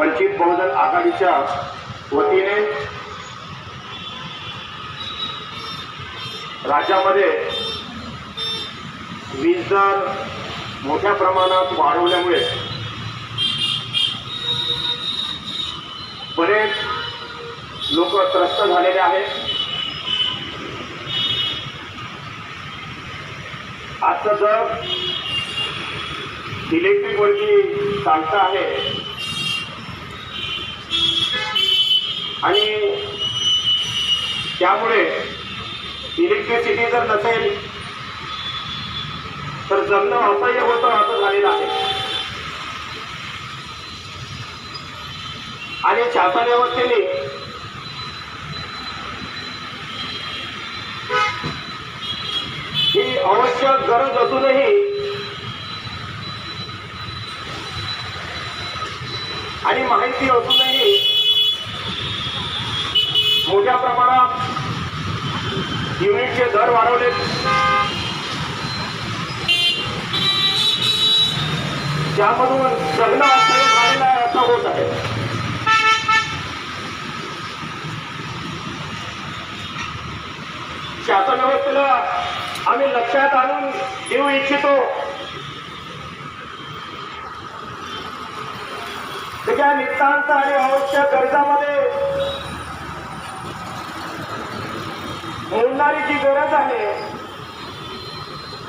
वंचित बहुजन आघाडीच्या वतीने राज्यामध्ये वीज दर मोठ्या प्रमाणात वाढवल्यामुळे बरेच लोक त्रस्त झालेले आहेत. आजचं जग इलेक्ट्रिकवरती चालतं आहे. आणि त्यामुळे इलेक्ट्रिसिटी जर नसेल तर जगणं असह्य होतं असं झालेलं आहे. आणि शासन व्यवस्थेने ही आवश्यक गरज असूनही आणि माहिती असूनही मोठ्या प्रमाणात युनिटचे दर वाढवले. त्यामधून जगणं असं झालेलं आहे असं होत आहे. शासन व्यवस्थेला आम्ही लक्षात आणून देऊ इच्छितो. त्याच्या नितांत आणि आवश्यक गरजामध्ये बोलणारी जी गरज आहे.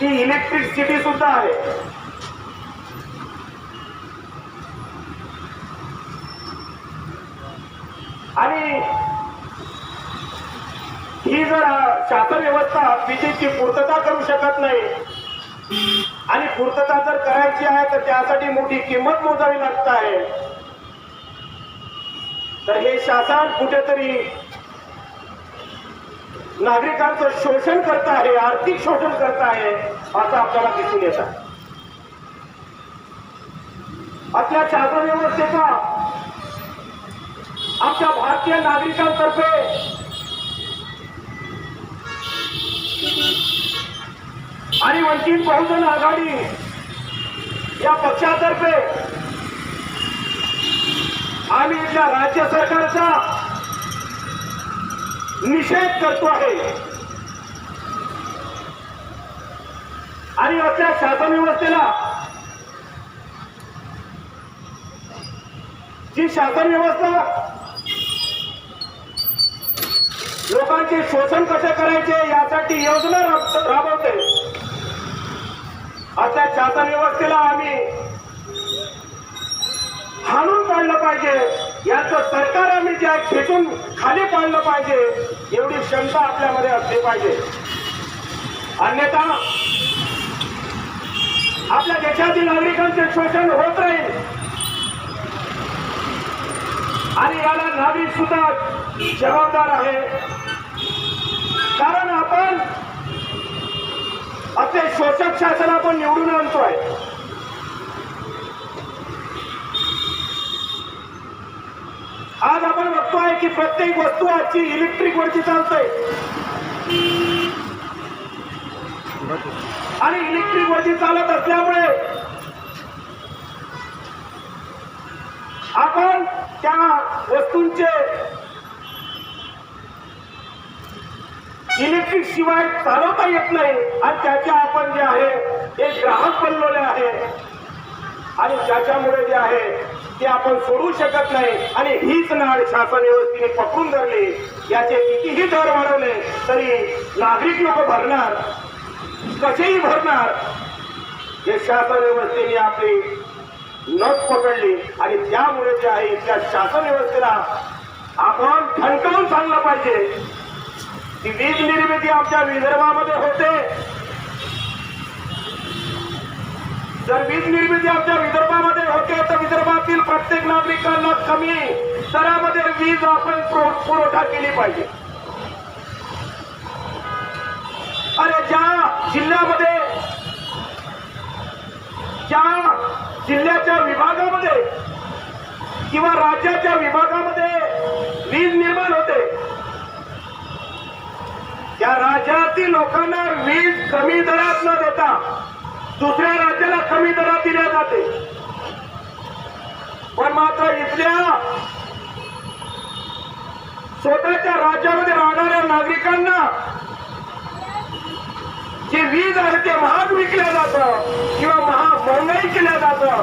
ती इलेक्ट्रिसिटी सुद्धा आहे. आणि ही जर शासन व्यवस्था विजेची पूर्तता करू शकत नाही आणि पूर्तता जर करायची आहे तर त्यासाठी मोठी किंमत मोजावी लागत आहे. तर हे शासन कुठेतरी नागरिकांचं शोषण करत आहे आर्थिक शोषण करत आहे असं आपल्याला दिसून येत. आहे आपल्या शासन व्यवस्थेचा आमच्या भारतीय नागरिकांतर्फे आणि वंचित बहुजन आघाडी या पक्षातर्फे आम्ही इथल्या राज्य सरकारचा निषेध करतो आहे. आणि आपल्या शासन व्यवस्थेला जी शासन व्यवस्था लोकांचे शोषण कसे करायचे यासाठी योजना राब- राबवते. आता शासन व्यवस्थेला आम्ही हाणून काढलं पाहिजे. याचं सरकार आम्ही जे आहे खेचून खाली पाडलं पाहिजे एवढी क्षमता आपल्यामध्ये असली पाहिजे. अन्यथा आपल्या देशातील नागरिकांचे शोषण होत राहील. आणि याला नागरिक सुद्धा जबाबदार आहे. कारण आपण असे शोषक शासन आपण निवडून आणतोय. आज आपण बघतोय की प्रत्येक वस्तू आजची इलेक्ट्रिक वरची चालते आणि इलेक्ट्रिक वरती चालत असल्यामुळे आपण त्या वस्तूंचे इलेक्ट्रिक शिवाय चालवता येत नाही. आणि त्याच्या आपण जे आहे ते ग्राहक बनलेले आहे. आणि त्याच्यामुळे जे आहे ते आपण सोडू शकत नाही. आणि हीच नाड शासन व्यवस्थेने पकडून धरली. याचे कितीही दर वाढवले तरी नागरिक लोक भरणार. कसेही भरणार. हे शासन व्यवस्थेने आपली नट पकडली. आणि त्यामुळे जे आहे त्या शासन व्यवस्थेला आपण ठणकावून सांगलं पाहिजे. की वीज निर्मिती आमच्या विदर्भामध्ये होते. जर वीज निर्मिती आमच्या विदर्भ होते तर विदर्भातील प्रत्येक नागरिकांना कमी दरामध्ये वीज आपण पुरवठा केली पाहिजे. अरे ज्या जिल्ह्यामध्ये ज्या जिल्ह्याच्या विभागामध्ये किंवा राज्याच्या विभागामध्ये वीज निर्माण होते त्या राज्यातील लोकांना वीज कमी दरात न देता दुसऱ्या राज्याला कमी दरात दिल्या जाते. पण मात्र इथल्या स्वतःच्या राज्यामध्ये राहणाऱ्या नागरिकांना जे वीज आहे ते महाग विकल्या जातं किंवा महाग महागाई केल्या जातं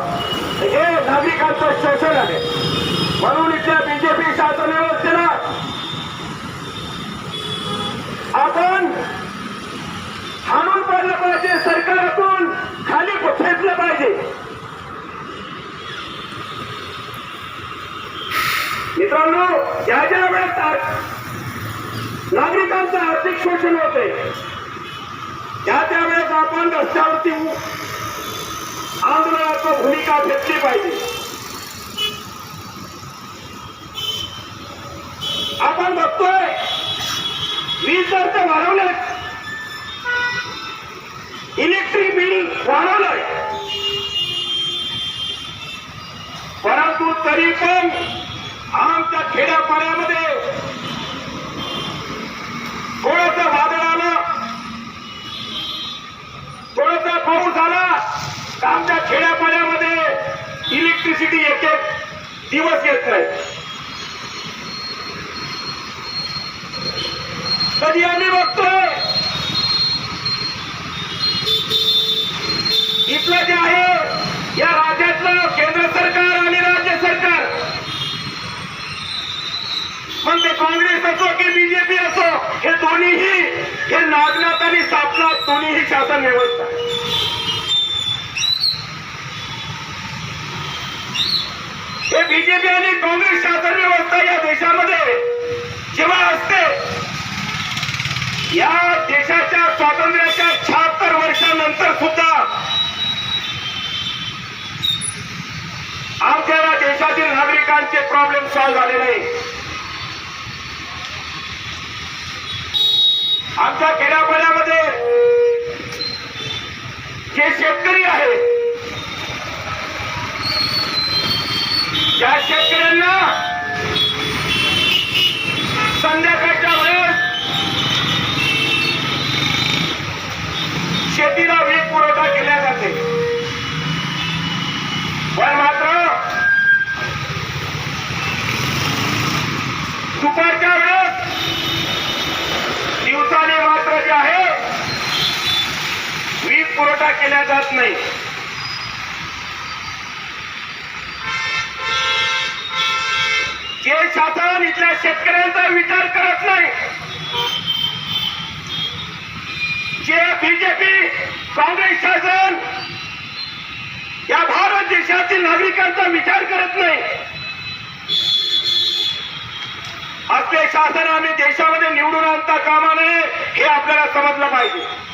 हे नागरिकांचं शोषण आहे. म्हणून इथल्या बीजेपी शासन व्यवस्थेला आपण हाणून पडलं पाहिजे सरकारातून खाली खेचलं पाहिजे. मित्रांनो ज्या ज्या वेळेस नागरिकांचं आर्थिक शोषण होते त्या त्यावेळेस आपण रस्त्यावरती उ- आंदोलनाची भूमिका घेतली पाहिजे. आपण बघतोय वीज दर तर वाढवलंय. Electric bill वाढवलंय. परंतु तरी पण आमच्या खेड्यापाड्यामध्ये थोडस वादळ आलं. थोडस पाऊस आला तर आमच्या खेड्यापाड्यामध्ये इलेक्ट्रिसिटी एक एक दिवस येत नाही. कधी आम्ही बघतोय? इथलं जे आहे या राज्यातलं केंद्र सरकार आणि राज्य सरकार मग ते काँग्रेस असो की बीजेपी असो हे दोन्हीही हे नागनाथ आणि सापनाथ दोन्हीही शासन व्यवस्था आहे. हे बीजेपी आणि काँग्रेस शासन व्यवस्था या देशामध्ये जेव्हा असते या देशाच्या स्वातंत्र्याच्या शहात्तर वर्षानंतर सुद्धा आमच्या या देशातील नागरिकांचे प्रॉब्लेम सॉल्व्ह झाले नाही आमच्या खेड्यापाड्यामध्ये जे शेतकरी आहेत त्या शेतकऱ्यांना संध्याकाळच्या वेळेस शेतीला वीज पुरवठा केला जाते. पण मात्र दुपारच्या वेळेस दिवसाने मात्र जे आहे वीज पुरवठा केला जात नाही. जे शासन इथल्या शेतकऱ्यांचा विचार करत नाही जे बीजेपी काँग्रेस शासन या भारत देशातील नागरिकांचा विचार करत नाही. आपले शासन आम्ही देशामध्ये निवडून आणता कामा नये हे आपल्याला समजलं पाहिजे.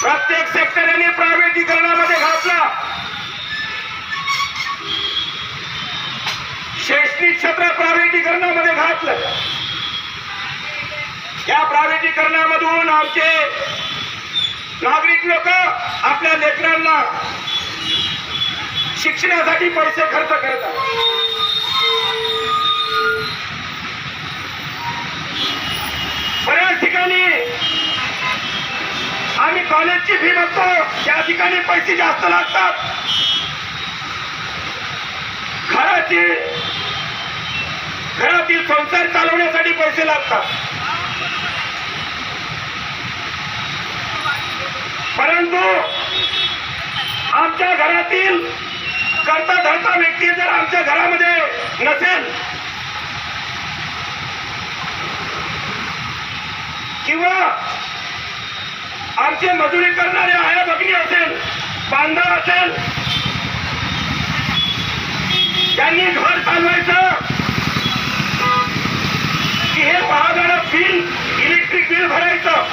प्रत्येक शेतकऱ्याने प्रायव्हेटीकरणामध्ये घातला. शैक्षणिक क्षेत्र प्रायव्हेटीकरणामध्ये घातलं. या प्रायव्हेटीकरणामधून आमचे नागरिक लोक आपल्या लेकरांना शिक्षणासाठी पैसे खर्च करतात. बऱ्याच ठिकाणी आम्ही कॉलेजची फी बघतो त्या ठिकाणी पैसे जास्त लागतात. घराची घरातील संसार चालवण्यासाठी पैसे लागतात. परंतु आमच्या घरातील करता धरता व्यक्ती जर आमच्या घरामध्ये नसेल किंवा आमचे मजुरी करणारे आया भगिनी असेल बांधव असेल. त्यांनी घर चालवायचं. की हे महागाडं बिल इलेक्ट्रिक बिल भरायचं.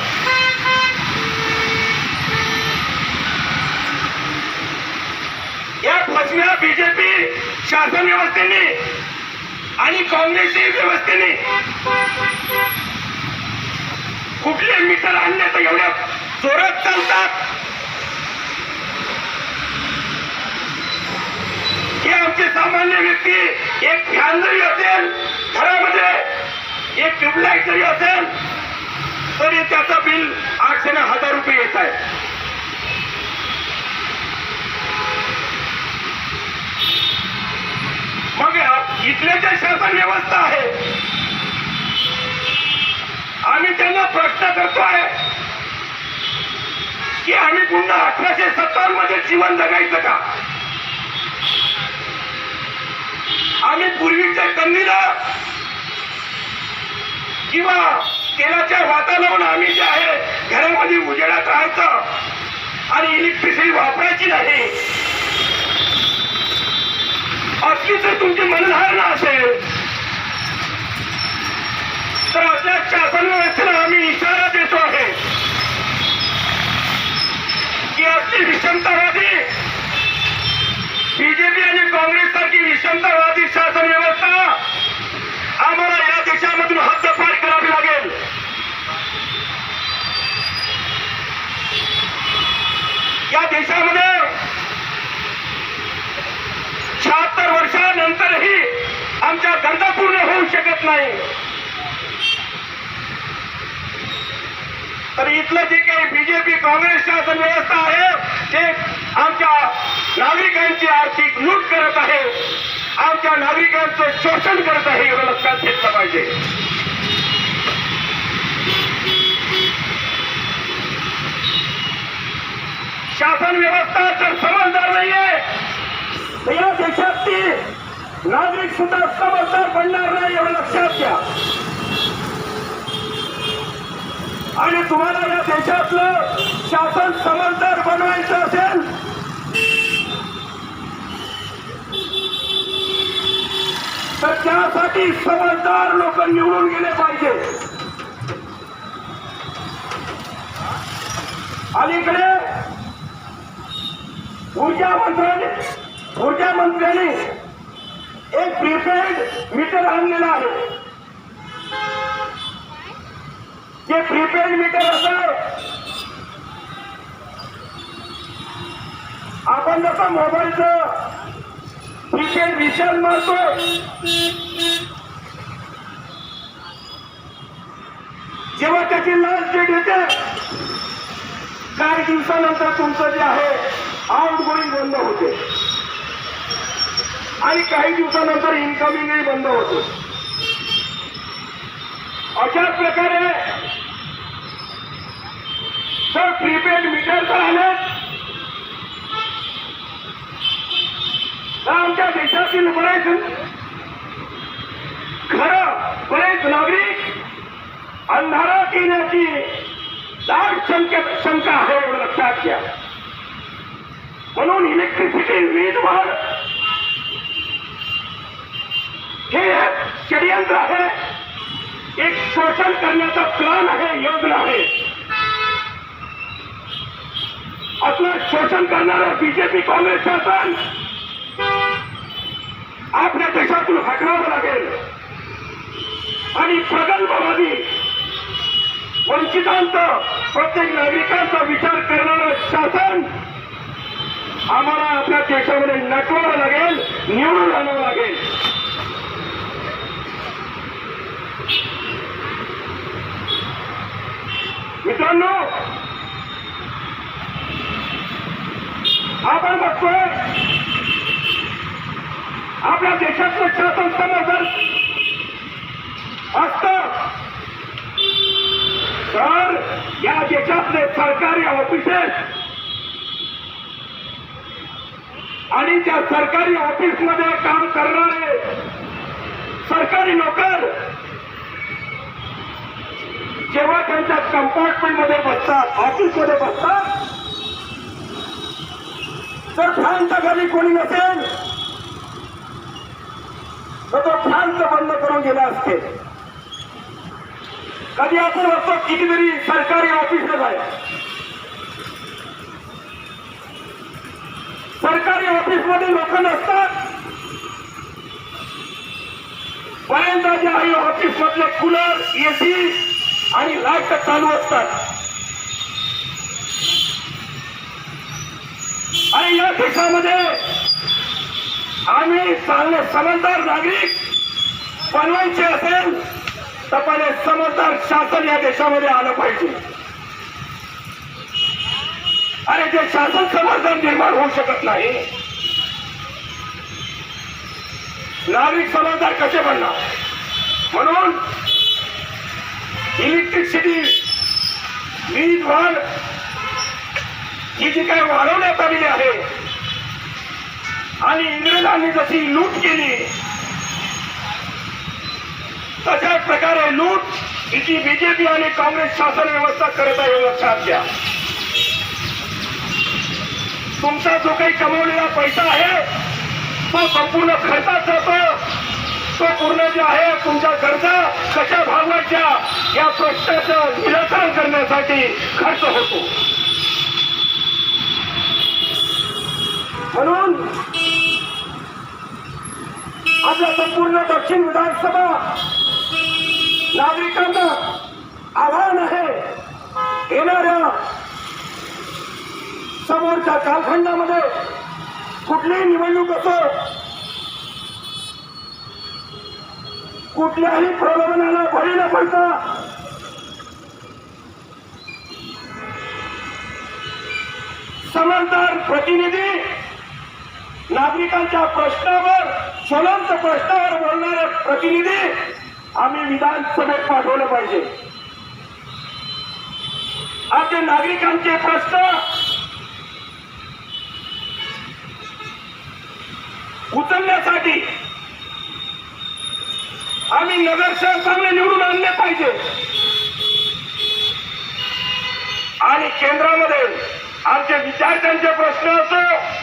या फसव्या बीजेपी शासन व्यवस्थेने आणि काँग्रेसची व्यवस्थेने कुठले मीटर आणले तर एवढ्या जोरात चालतात. हे आमची सामान्य व्यक्ती एक फॅन जरी असेल घरामध्ये एक ट्यूबलाईट जरी असेल तरी त्याचं बिल आठशे ना हजार रुपये येत आहे. मग इथल्या त्या शासन व्यवस्था आहे की आम्ही पुन्हा अठराशे सत्तावन्नमध्ये जीवन जगायचं का? आम्ही पूर्वीच्या कंदीला किंवा तेलाच्या वाता लावून आम्ही जे आहे घरामध्ये उजेडात राहायचं आणि इलेक्ट्रिसिटी वापरायची नाही. असली जर तुमची मनधारणा असेल. तर आपल्या शासन व्यवस्थेला आम्ही इशारा देतो आहे. की असली विषमतावादी. बीजेपी आणि काँग्रेस सारखी विषमतावादी शासन व्यवस्था आम्हाला या देशामधून हद्दपार करावी लागेल. या देशामध्ये शहात्तर वर्षानंतरही आमच्या गरजा पूर्ण होऊ शकत नाही. तर इथलं जे काही बीजेपी काँग्रेस शासन व्यवस्था आहे ते आमच्या नागरिकांची आर्थिक लूट करत आहे. आमच्या नागरिकांचं शोषण करत आहे एवढं लक्षात घेतलं पाहिजे. शासन व्यवस्था जर समजदार नाहीये. तर या ती नागरिक सुद्धा समजदार बनणार नाही एवढं लक्षात घ्या. आणि तुम्हाला या देशातलं शासन समजदार बनवायचं असेल तर त्यासाठी समजदार लोक निवडून गेले पाहिजे. अलीकडे ऊर्जा मंत्र्याने ऊर्जा मंत्र्यांनी एक प्रीपेड मीटर आणलेला आहे. जे प्रीपेड मीटर असं. आपण जसं मोबाईलचं प्रीपेड रिचार्ज मारतो जेव्हा त्याची लास्ट डेट येते काही दिवसानंतर तुमचं जे आहे आउट गोईंग बंद होते. आणि काही दिवसानंतर इन्कमिंगही बंद होते. अशा प्रकारे सर प्रीपेड मीटर जर आले आमच्या देशातील बरेच खरं बरेच नागरिक अंधारात येण्याची दाट शंका शंका आहे एवढं लक्षात घ्या. म्हणून इलेक्ट्रिसिटी वीज वाढ हे षडयंत्र आहे. एक शोषण करण्याचा प्लान आहे योजना आहे. आपलं शोषण करणारं बीजेपी काँग्रेस शासन आपल्या देशातून हटवावं लागेल. आणि प्रगल्भवादी वंचितांत प्रत्येक नागरिकांचा विचार करणारं शासन आम्हाला आपल्या देशामध्ये नटवावं लागेल निवडून आणावं लागेल. मित्रांनो आपण बघतोय. आपल्या देशातलं शासन समजदार असत. तर या देशातले सरकारी ऑफिसेस आणि त्या सरकारी ऑफिसमध्ये काम करणारे सरकारी नोकर जेव्हा त्यांच्या कंपार्टमेंटमध्ये बसतात ऑफिसमध्ये बसतात तर फॅनच्या खाली कोणी नसेल तर तो फॅन बंद करून गेला असते. कधी आपण असतो कितीतरी सरकारी ऑफिसच आहे सरकारी ऑफिसमध्ये लोक नसतात. बऱ्याचदा जे आहे ऑफिस मधले कूलर एसी आणि लाइट चालू असतात. आणि या देशामध्ये आम्ही चांगले समजदार नागरिक बनवायचे असेल तर पहिले समजदार शासन या देशामध्ये आलं पाहिजे. आणि ते शासन समर्थन निर्माण होऊ शकत नाही नागरिक समजदार कसे बनणार? म्हणून इलेक्ट्रिसिटी काय वाढवण्यात आलेली आहे. आणि इंग्रजांनी जशी लूट केली तशा प्रकारे लूट हिची बीजेपी आणि काँग्रेस शासन व्यवस्था करत आहे लक्षात घ्या. तुमचा जो काही कमवलेला पैसा आहे तो संपूर्ण खर्चात जातो. तो पूर्ण जे आहे तुमच्या गरजा कशा भागवायच्या या प्रश्नाचं निराकरण करण्यासाठी खर्च होतो. म्हणून आपल्या संपूर्ण दक्षिण विधानसभा नागरिकांना आव्हान आहे येणाऱ्या समोरच्या कालखंडामध्ये कुठलीही निवडणूक असो कुठल्याही प्रलोभनाला बळी न पडता समजदार प्रतिनिधी नागरिकांच्या प्रश्नावर ज्वलंत प्रश्नावर बोलणारे प्रतिनिधी आम्ही विधानसभेत पाठवलं पाहिजे. आपले नागरिकांचे प्रश्न उचलण्यासाठी आम्ही नगरसेवक चांगले निवडून आणले पाहिजे. आणि केंद्रामध्ये आमच्या विद्यार्थ्यांचे प्रश्न असो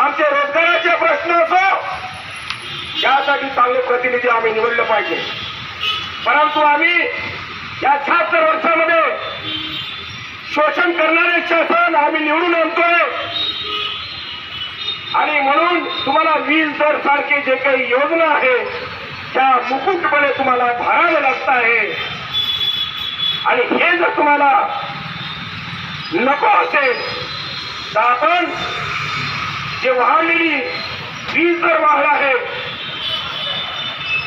आमचे रोजगाराचे प्रश्न असो यासाठी चांगले प्रतिनिधी आम्ही निवडलं पाहिजे. परंतु आम्ही या शहात्तर वर्षामध्ये शोषण करणारे शासन आम्ही निवडून आणतोय. आणि म्हणून तुम्हाला वीज दर सारखे जे काही योजना आहे त्या मुकुटपणे तुम्हाला भरावे लागत आहे. आणि हे जर तुम्हाला नको असेल तर आपण जे वाहलेली वीज जर वाहला आहे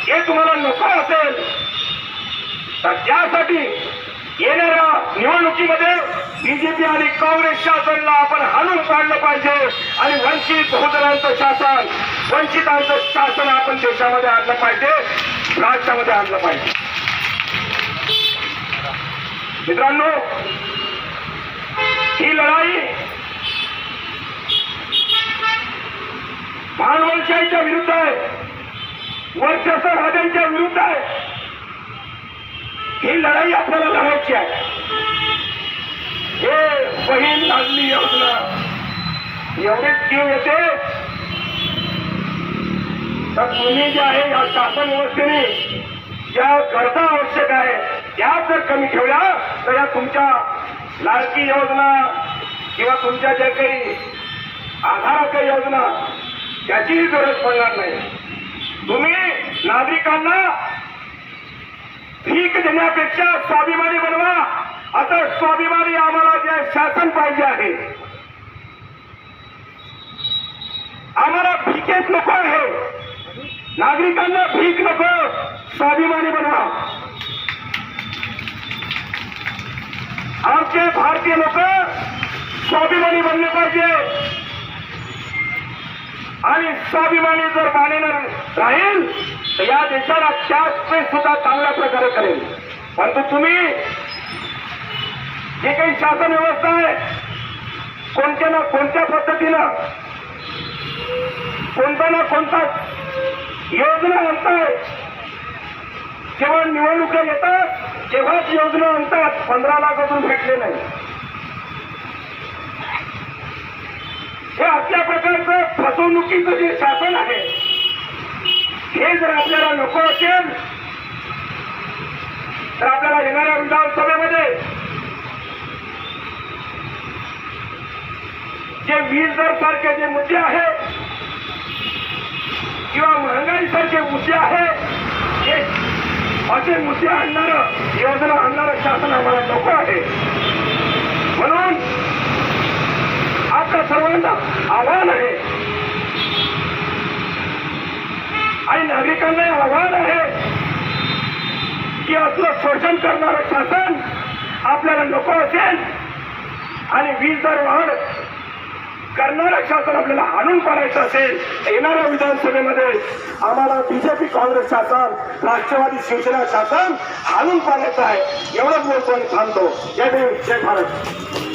हे तुम्हाला नको असेल तर त्यासाठी येणाऱ्या निवडणुकीमध्ये बीजेपी आणि काँग्रेस शासनला आपण हाणून काढलं पाहिजे आणि वंचित बहुजनांचं शासन वंचितांचं शासन आपण देशामध्ये आणलं पाहिजे राज्यामध्ये आणलं पाहिजे. मित्रांनो ही लढाई भांडवलशाहीच्या विरुद्ध आहे. वर्चस्व राजांच्या विरुद्ध आहे. ही लढाई आपल्याला लढायची आहे. हे बहीण लागली योजना एवढेच जीव येते. तर तुम्ही जे आहे या शासन व्यवस्थेने ज्या गरजा आवश्यक आहे त्या जर कमी ठेवल्या तर या तुमच्या लाडकी योजना किंवा तुमच्या ज्या काही आधाराच्या योजना याचीही गरज पडणार नाही. तुम्ही नागरिकांना भीक देण्यापेक्षा स्वाभिमानी बनवा. आता स्वाभिमानी आम्हाला जे शासन पाहिजे आहे. आम्हाला भीकेत नको आहे. नागरिकांना भीक नको. स्वाभिमानी बनवा. आमचे भारतीय लोक स्वाभिमानी बनले पाहिजे. आणि स्वाभिमानी जर मानेणार राहील तर या देशाला शास्त्र सुद्धा चांगल्या प्रकारे करेल. परंतु तुम्ही जे काही शासन व्यवस्था आहे कोणत्या ना कोणत्या पद्धतीनं कोणता ना कोणता योजना आणताय जेव्हा निवडणुका येतात तेव्हाच योजना आणतात पंधरा लाख भेटले नाही. हे आपल्या प्रकारचं फसवणुकीचं जे शासन आहे हे जर आपल्याला नको असेल तर आपल्याला येणाऱ्या विधानसभेमध्ये जे वीज दर सारखे जे मुद्दे आहेत किंवा महागाई सारखे मुद्दे आहेत हे असे मुद्दे आणणारं योजना आणणारं शासन आम्हाला नको आहे. म्हणून आपल्या सर्वांना आव्हान आहे. आणि नागरिकांना आव्हान आहे की असलं शोषण करणारं शासन आपल्याला नको असेल आणि वीज दर वाढ करणारं शासन आपल्याला आणून पाडायचं असेल तर येणाऱ्या विधानसभेमध्ये आम्हाला बीजेपी काँग्रेस शासन राष्ट्रवादी शिवसेना शासन आणून पाडायचं आहे. एवढंच बोलतो आणि थांबतो. जय भीम जय भारत.